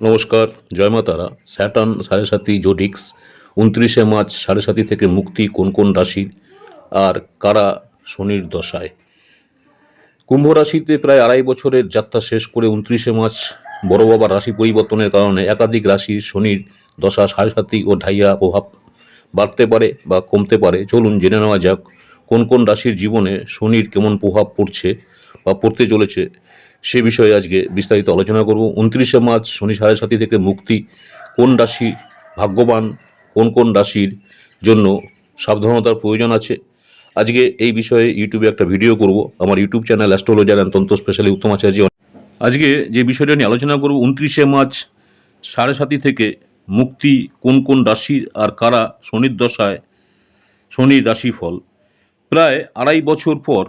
নমস্কার, জয় মা তারা। স্যাটার্ন সাড়ে সাতি জোডিক্স, উনত্রিশে মার্চ সাড়ে সাতি থেকে মুক্তি কোন কোন রাশির, আর কারা শনির দশায়? কুম্ভ রাশিতে প্রায় আড়াই বছরের যাত্রা শেষ করে উনত্রিশে মার্চ বড় বাবার রাশি পরিবর্তনের কারণে একাধিক রাশির শনির দশা সাড়ে সাতি ও ঢাইয়া প্রভাব বাড়তে পারে বা কমতে পারে। চলুন জেনে নেওয়া যাক কোন কোন রাশির জীবনে শনির কেমন প্রভাব পড়ছে বা পড়তে চলেছে। সে বিষয়ে আজকে বিস্তারিত আলোচনা করব। উনত্রিশে মার্চ শনি সাড়ে সাতি থেকে মুক্তি। কোন রাশি ভাগ্যবান? কোন কোন রাশির জন্য সাবধানতার প্রয়োজন আছে? আজকে এই বিষয়ে ইউটিউবে একটা ভিডিও করব। আমার YouTube channel astrologer and tantra specially Uttam Acharya. আজকে যে বিষয়টা নিয়ে আলোচনা করব, উনত্রিশে মার্চ সাড়ে সাতি থেকে মুক্তি, কোন কোন রাশির আর কারা শনির দশায় শনির রাশিফল? প্রায় আড়াই বছর পর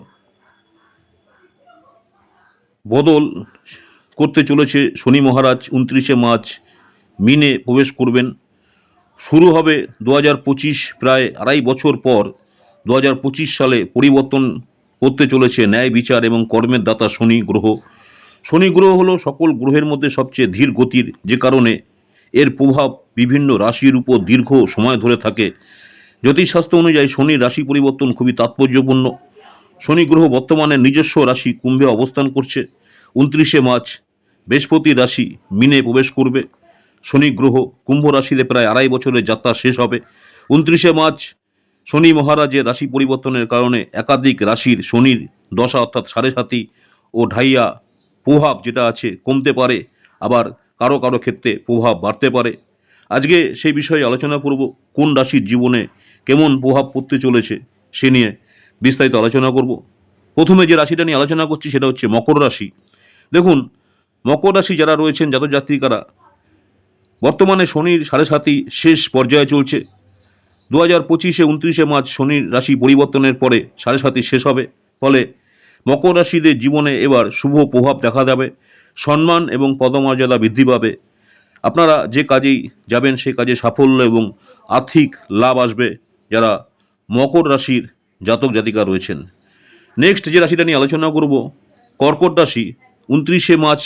বদল করতে চলেছে শনি মহারাজ উনত্রিশে মার্চ। মিনে প্রবেশ করবেন। শুরু হবে দু হাজার পঁচিশ প্রায় আড়াই বছর পর দু হাজার পঁচিশ সালে পরিবর্তন করতে চলেছে ন্যায় বিচার এবং কর্মের দাতা শনি গ্রহ। শনি গ্রহ হলো সকল গ্রহের মধ্যে সবচেয়ে ধীর গতির, যে কারণে এর প্রভাব বিভিন্ন রাশির উপর দীর্ঘ সময় ধরে থাকে। জ্যোতিষশাস্ত্র অনুযায়ী শনির রাশি পরিবর্তন খুবই তাৎপর্যপূর্ণ। শনি গ্রহ বর্তমানে নিজস্ব রাশি কুম্ভে অবস্থান করছে। উনত্রিশে মার্চ বৃহস্পতি রাশি মিনে প্রবেশ করবে। শনি গ্রহ কুম্ভ রাশিতে প্রায় আড়াই বছরের যাত্রা শেষ হবে। উনত্রিশে মার্চ শনি মহারাজের রাশি পরিবর্তনের কারণে একাধিক রাশির শনির দশা অর্থাৎ সাড়ে সাতি ও ঢাইয়া প্রভাব যেটা আছে কমতে পারে, আবার কারও কারও ক্ষেত্রে প্রভাব বাড়তে পারে। আজকে সেই বিষয়ে আলোচনা করব, কোন রাশির জীবনে কেমন প্রভাব পড়তে চলেছে সে নিয়ে বিস্তারিত আলোচনা করব। প্রথমে যে রাশিটা নিয়ে আলোচনা করছি সেটা হচ্ছে মকর রাশি। দেখুন মকর রাশি যারা রয়েছেন, জাতজাতিকারা, বর্তমানে শনির সাড়ে সাতই শেষ পর্যায়ে চলছে। দু হাজার পঁচিশে উনত্রিশে মার্চ শনির রাশি পরিবর্তনের পরে সাড়ে সাতই শেষ হবে। ফলে মকর রাশিদের জীবনে এবার শুভ প্রভাব দেখা যাবে সম্মান এবং পদমর্যাদা বৃদ্ধি পাবে। আপনারা যে কাজেই যাবেন সেই কাজে সাফল্য এবং আর্থিক লাভ আসবে যারা মকর রাশির জাতক জাতিকা রয়েছেন। নেক্সট যে রাশিটা নিয়ে আলোচনা করব, কর্কট রাশি। উনত্রিশে মার্চ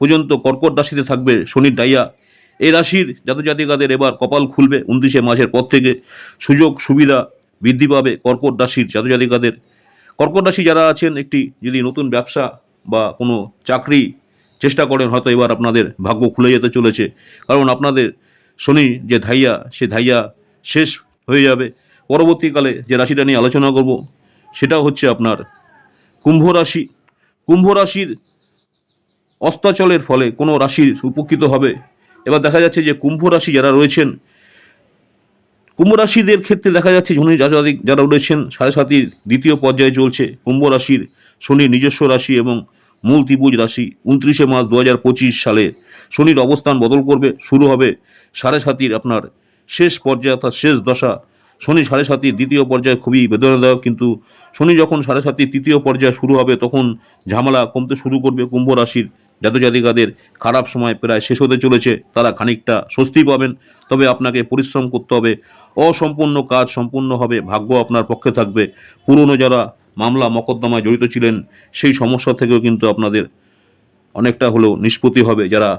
পর্যন্ত কর্কট রাশিতে থাকবে শনির ডাইয়া। এই রাশির জাতজাতিকাদের এবার কপাল খুলবে উনত্রিশে মাসের পর থেকে। সুযোগ, সুবিধা বৃদ্ধি পাবে কর্কট রাশির জাতজাতিকাদের। কর্কট রাশি যারা আছেন, একটি যদি নতুন ব্যবসা বা কোনো চাকরি চেষ্টা করেন, হয়তো এবার আপনাদের ভাগ্য খুলে যেতে চলেছে। কারণ আপনাদের শনি যে ধাইয়া, সে ধাইয়া শেষ হয়ে যাবে। পরবর্তীকালে যে রাশিটা নিয়ে আলোচনা করব সেটা হচ্ছে আপনার কুম্ভ রাশি। কুম্ভ রাশির অস্তাচলের ফলে কোনো রাশির উপকৃত হবে। এবার দেখা যাচ্ছে যে কুম্ভ রাশি যারা রয়েছেন, কুম্ভ রাশিদের ক্ষেত্রে দেখা যাচ্ছে শনি জাতক যারা রয়েছেন, সাড়ে সাতির দ্বিতীয় পর্যায়ে চলছে। কুম্ভ রাশির শনির নিজস্ব রাশি এবং মূল ত্রিভুজ রাশি। উনত্রিশে মার্চ দু হাজার পঁচিশ সালে শনির অবস্থান বদল করবে, শুরু হবে সাড়ে সাতির আপনার শেষ পর্যায়ে অর্থাৎ শেষ দশা। শনি সাড়ে সাতির দ্বিতীয় পর্যায়ে খুবই বেদনাদায়ক, কিন্তু শনি যখন সাড়ে সাতির তৃতীয় পর্যায়ে শুরু হবে, তখন ঝামেলা কমতে শুরু করবে কুম্ভ রাশির। জাতজাতিকাদের খারাপ সময় প্রায় শেষ হতে চলেছে, তারা খানিকটা স্বস্তি পাবেন। তবে আপনাকে পরিশ্রম করতে হবে। অসম্পূর্ণ কাজ সম্পূর্ণ হবে, ভাগ্য আপনার পক্ষে থাকবে। পুরনো যারা মামলা মকদ্দমায় জড়িত ছিলেন, সেই সমস্যা থেকেও কিন্তু আপনাদের অনেকটা হলেও নিষ্পত্তি হবে যারা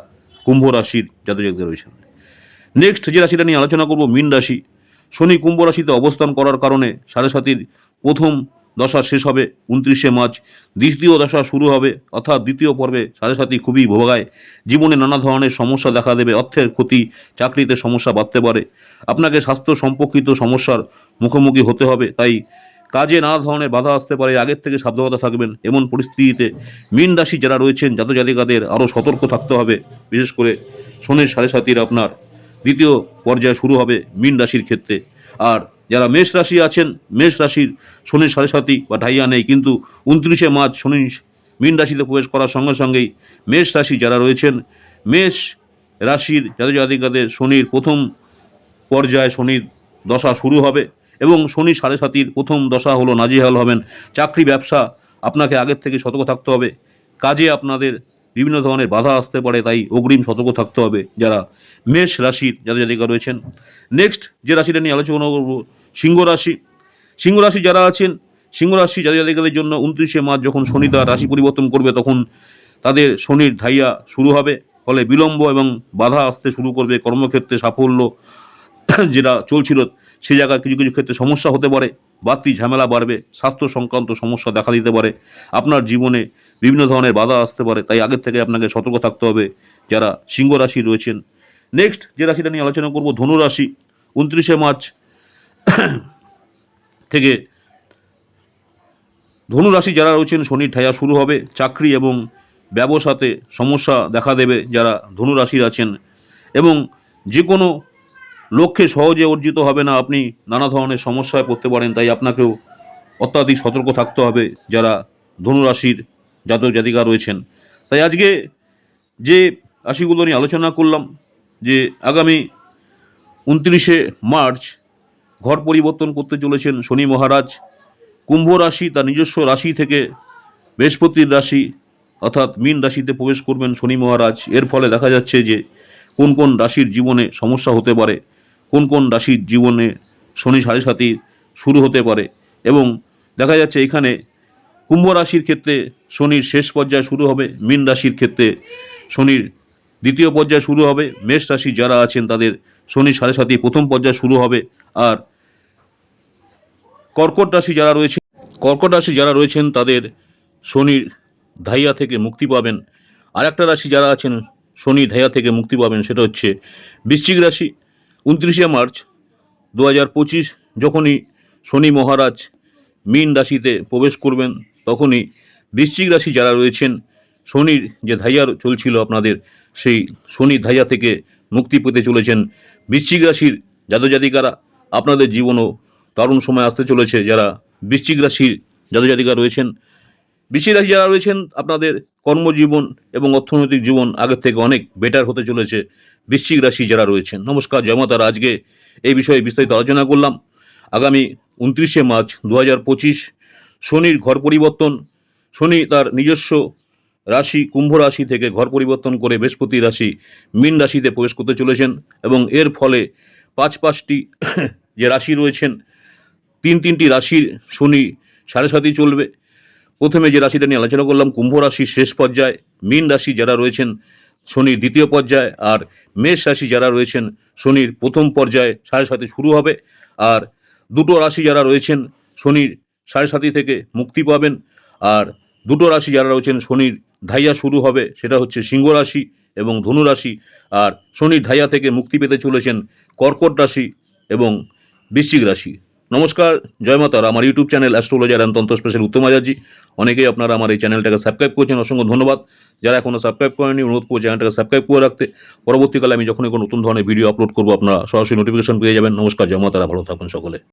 কুম্ভ রাশির জাতজাতিকা রয়েছেন। নেক্সট যে রাশিটা নিয়ে আলোচনা করব, মীন রাশি। শনি কুম্ভ রাশিতে অবস্থান করার কারণে সাড়ে সাতির প্রথম দশা শেষ হবে উনত্রিশে মার্চ। দ্বিতীয় দশা শুরু হবে, অর্থাৎ দ্বিতীয় পর্বে সাড়ে সাতি খুবই ভোগায়। জীবনে নানা ধরনের সমস্যা দেখা দেবে, অর্থের ক্ষতি, চাকরিতে সমস্যা বাড়তে পারে। আপনাকে স্বাস্থ্য সম্পর্কিত সমস্যার মুখোমুখি হতে হবে, তাই কাজে নানা ধরনের বাধা আসতে পারে, আগের থেকে সাবধানতা থাকবেন। এমন পরিস্থিতিতে মীন রাশি যারা রয়েছেন, জাতজাতিকাদের আরও সতর্ক থাকতে হবে, বিশেষ করে শনির সাড়ে সাতির আপনার। দ্বিতীয় পর্যায়ে শুরু হবে মীন রাশির ক্ষেত্রে। আর যারা মেষ রাশি আছেন, মেষ রাশির শনি সাড়ে সাতি বা ঢাইয়া নেই, কিন্তু উনত্রিশে মার্চ শনি মীন রাশিতে প্রবেশ করার সঙ্গে সঙ্গেই মেষ রাশি যারা রয়েছেন, মেষ রাশির জাতক জাতিকাদের শনির প্রথম পর্যায়ে শনির দশা শুরু হবে এবং শনি সাড়ে সাতির প্রথম দশা হলো নাজিহাল হবেন। চাকরি, ব্যবসা, আপনাকে আগের থেকে সতর্ক থাকতে হবে। কাজে আপনাদের বিভিন্ন ধরনের বাধা আসতে পারে, তাই অগ্রিম সতর্ক থাকতে হবে যারা মেষ রাশির যাদের জাতিকা রয়েছেন। নেক্সট যে রাশিটা নিয়ে আলোচনা করব সিংহ রাশি। সিংহ রাশি যারা আছেন, সিংহ রাশি যাদের জাতিকাদের জন্য উনত্রিশে মার্চ যখন শনি তার রাশি পরিবর্তন করবে তখন তাদের শনির ধাইয়া শুরু হবে। ফলে বিলম্ব এবং বাধা আসতে শুরু করবে কর্মক্ষেত্রে সাফল্য যেটা চলছিল সে জায়গায় কিছু কিছু ক্ষেত্রে সমস্যা হতে পারে। বাড়তি ঝামেলা বাড়বে, স্বাস্থ্য সংক্রান্ত সমস্যা দেখা দিতে পারে। আপনার জীবনে বিভিন্ন ধরনের বাধা আসতে পারে। তাই আগের থেকে আপনাকে সতর্ক থাকতে হবে যারা সিংহ রাশি রয়েছেন। নেক্সট যে রাশিটা নিয়ে আলোচনা করব, ধনু রাশি। উনত্রিশে মার্চ থেকে ধনু রাশি যারা রয়েছেন, শনির ঠায়া শুরু হবে। চাকরি এবং ব্যবসাতে সমস্যা দেখা দেবে যারা ধনু রাশির আছেন। এবং যে কোনো লক্ষ্যে সহজে অর্জিত হবে না, আপনি নানা ধরনের সমস্যায় পড়তে পারেন, তাই আপনাকেও অত্যাধিক সতর্ক থাকতে হবে যারা ধনু রাশির জাতক জাতিকা রয়েছেন। তাই আজকে যে রাশিগুলো নিয়ে আলোচনা করলাম, যে আগামী উনত্রিশে মার্চ ঘর পরিবর্তন করতে চলেছেন শনি মহারাজ। কুম্ভ রাশি তার নিজস্ব রাশি থেকে বৃহস্পতির রাশি অর্থাৎ মীন রাশিতে প্রবেশ করবেন শনি মহারাজ। এর ফলে দেখা যাচ্ছে যে কোন কোন রাশির জীবনে সমস্যা হতে পারে, কোন কোন রাশির জীবনে শনি সাড়ে সাথী শুরু হতে পারে এবং দেখা যাচ্ছে এখানে কুম্ভ রাশির ক্ষেত্রে শনির শেষ পর্যায়ে শুরু হবে, মীন রাশির ক্ষেত্রে শনির দ্বিতীয় পর্যায়ে শুরু হবে, মেষ রাশি যারা আছেন তাদের শনি সাড়ে সাথী প্রথম পর্যায়ে শুরু হবে আর কর্কট রাশি যারা রয়েছে কর্কট রাশি যারা রয়েছেন, তাদের শনির ধাইয়া থেকে মুক্তি পাবেন। আর একটা রাশি যারা আছেন শনি ধাইয়া থেকে মুক্তি পাবেন, সেটা হচ্ছে বৃশ্চিক রাশি। উনত্রিশে মার্চ দু হাজার পঁচিশ, যখনই শনি মহারাজ মীন রাশিতে প্রবেশ করবেন, তখনই বৃশ্চিক রাশি যারা রয়েছেন, শনির যে ধাইয়া চলছিল আপনাদের, সেই শনি ধাইয়া থেকে মুক্তি পেতে চলেছেন বৃশ্চিক রাশির জাতজাতিকারা। আপনাদের জীবনও দারুণ সময় আসতে চলেছে যারা বৃশ্চিক রাশির জাতজাতিকা রয়েছেন। বৃশ্চিক রাশি যারা রয়েছেন, আপনাদের কর্মজীবন এবং অর্থনৈতিক জীবন আগের থেকে অনেক বেটার হতে চলেছে বৃশ্চিক রাশি যারা রয়েছেন। নমস্কার জয়মাতারা আজকে এই বিষয়ে বিস্তারিত আলোচনা করলাম। আগামী উনত্রিশে মার্চ দু পঁচিশ, শনির ঘর পরিবর্তন। শনি তার নিজস্ব রাশি, কুম্ভ রাশি থেকে ঘর পরিবর্তন করে বৃহস্পতি রাশি মীন রাশিতে প্রবেশ করতে চলেছেন এবং এর ফলে পাঁচ পাঁচটি যে রাশি রয়েছেন তিনটি রাশির শনি সাড়ে সাতই চলবে। প্রথমে যে রাশিটা নিয়ে আলোচনা করলাম, কুম্ভ রাশির শেষ পর্যায়ে, মীন রাশি যারা রয়েছেন শনির দ্বিতীয় পর্যায়ে, আর মেষ রাশি যারা রয়েছেন শনির প্রথম পর্যায়ে সাড়ে সাথে শুরু হবে। আর দুটো রাশি যারা রয়েছেন শনির সাড়ে সাতি থেকে মুক্তি পাবেন। আর দুটো রাশি যারা রয়েছেন শনির ধাইয়া শুরু হবে, সেটা হচ্ছে সিংহ রাশি এবং ধনু রাশি। আর শনির ধাইয়া থেকে মুক্তি পেতে চলেছেন কর্কট রাশি এবং বৃশ্চিক রাশি। নমস্কার, জয় মাতার আমার YouTube channel astrologer and tantra special Uttam আজাজি অনেকেই আপনারা আমার এই চ্যানেলটাকে সাবস্ক্রাইব করেছেন, অসংখ্য ধন্যবাদ। যারা এখনও সাবস্ক্রাইব করেনি অনুরোধ করে চ্যানেলটাকে সাবস্ক্রাইব করে রাখতে। পরবর্তীকালে আমি যখনই কোনো নতুন ধরনের ভিডিও আপলোড করব, আপনারা সরাসরি নোটিফিকেশন পেয়ে যাবেন। নমস্কার, জয় মাতারা ভালো থাকুন সকলে।